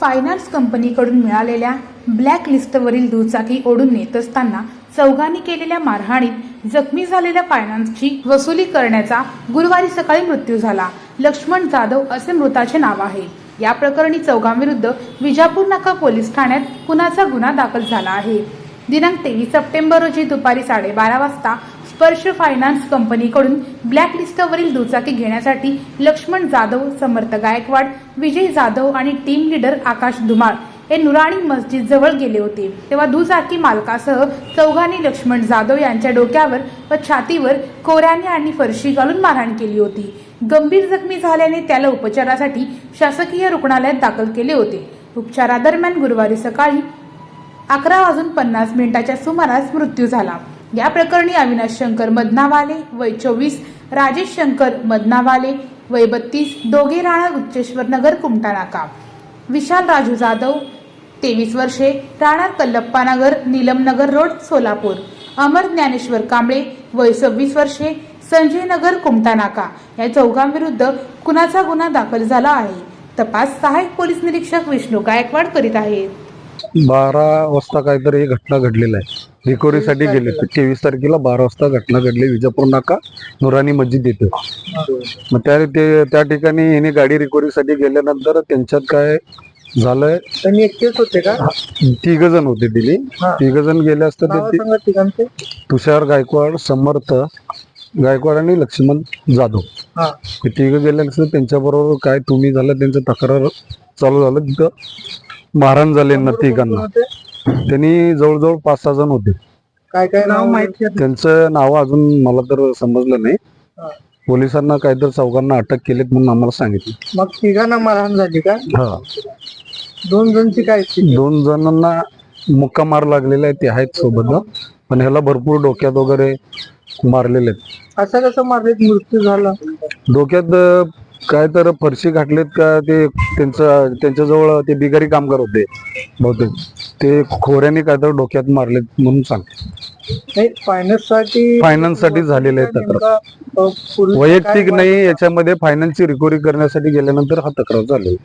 Finance कंपनीकडून मिळालेल्या black लिस्टवरील दुचाकी ओढून नेत असताना चौघांनी केलेल्या मारहाणीत जखमी झालेल्या फायनान्सची वसुली करण्याचा गुरुवारी सकाळी मृत्यू झाला. लक्ष्मण जाधव असे मृताचे नाव आहे. या प्रकरणी चौघांविरुद्ध विजापूर नाका पोलीस ठाण्यात खुनाचा गुन्हा दाखल झाला आहे. दिनांक तेवीस सप्टेंबर रोजी दुपारी साडेबारा वाजता स्पर्श फायनान्स कंपनीकडून ब्लॅकलिस्टवरील दुचाकी घेण्यासाठी लक्ष्मण जाधव समर्थ गायकवाड विजय जाधव आणि टीम लीडर आकाश धुमाळ हे नुराणी मस्जिद जवळ गेले होते. तेव्हा दुचाकी मालकासह चौघांनी लक्ष्मण जाधव यांच्या डोक्यावर व छातीवर कोऱ्याने आणि फरशी घालून मारहाण केली होती. गंभीर जखमी झाल्याने त्याला उपचारासाठी शासकीय रुग्णालयात दाखल केले होते. उपचारादरम्यान गुरुवारी सकाळी अकरा वाजून पन्नास मिनिटाच्या सुमारास मृत्यू झाला. या प्रकरणी अविनाश शंकर मदनावाले वय चोवीस राजेश शंकर मदनावाले वय बत्तीस दोघे राणा उच्चेश्वर नगर कुमटा नाका विशाल राजू जाधव तेवीस वर्षे राहणार कल्लप्पा नगर नीलम नगर रोड सोलापूर. अमर ज्ञानेश्वर कांबळे वय सव्वीस वर्षे संजय नगर कुमटा नाका या चौघांविरुद्ध कुणाचा गुन्हा दाखल झाला आहे? तपास सहाय्यक पोलीस निरीक्षक विष्णू गायकवाड करीत आहेत. बारा वाजता काहीतरी घटना घडलेला आहे. रिकव्हरीसाठी गेले तेवीस तारखेला बारा वाजता घटना घडली. विजापूर नाका नुरानी मस्जिद येथे. मग त्या ते त्या ठिकाणी यांनी गाडी रिकव्हरीसाठी गेल्यानंतर त्यांच्यात काय झालंय? त्यांनी एकटेच होते का? तिघ जण होते दिली. तिघ जण गेले असता ते तुषार गायकवाड समर्थ गायकवाड आणि लक्ष्मण जाधव. हा तिघ गेल्यानंतर त्यांच्याबरोबर काय तुम्ही झालं? त्यांचं तक्रार चालू झालं तिथं? मारहाण झाले ना तिघांना? त्यांनी जवळजवळ पाच सहा जण होते. काय काय नाव माहिती? त्यांचं नाव अजून मला तर समजलं नाही. पोलिसांना काहीतरी चौघांना अटक केलीत म्हणून आम्हाला सांगितलं. मग तिघांना मारहाण झाली का? हा. दोन जणची काय स्थिती? दोन जणांना मुक्का मार लागलेला आहे ते आहेत सोबत. पण ह्याला भरपूर डोक्यात वगैरे मारलेले आहेत. असं कसं मारलेत? मृत्यू झाला. डोक्यात अं, काय तर फरशी घातलेत का ते त्यांचं त्यांच्याजवळ ते बिगारी कामगार होते बहुतेक. ते खोऱ्याने काय तर डोक्यात मारलेत म्हणून नाही फायनान्ससाठी फायनान्ससाठी झालेलं आहे तक्रार नेमका, अ, पूर्वी वैयक्तिक नाही याच्यामध्ये फायनान्सची रिकव्हरी करण्यासाठी गेल्यानंतर हा तक्रार झालेला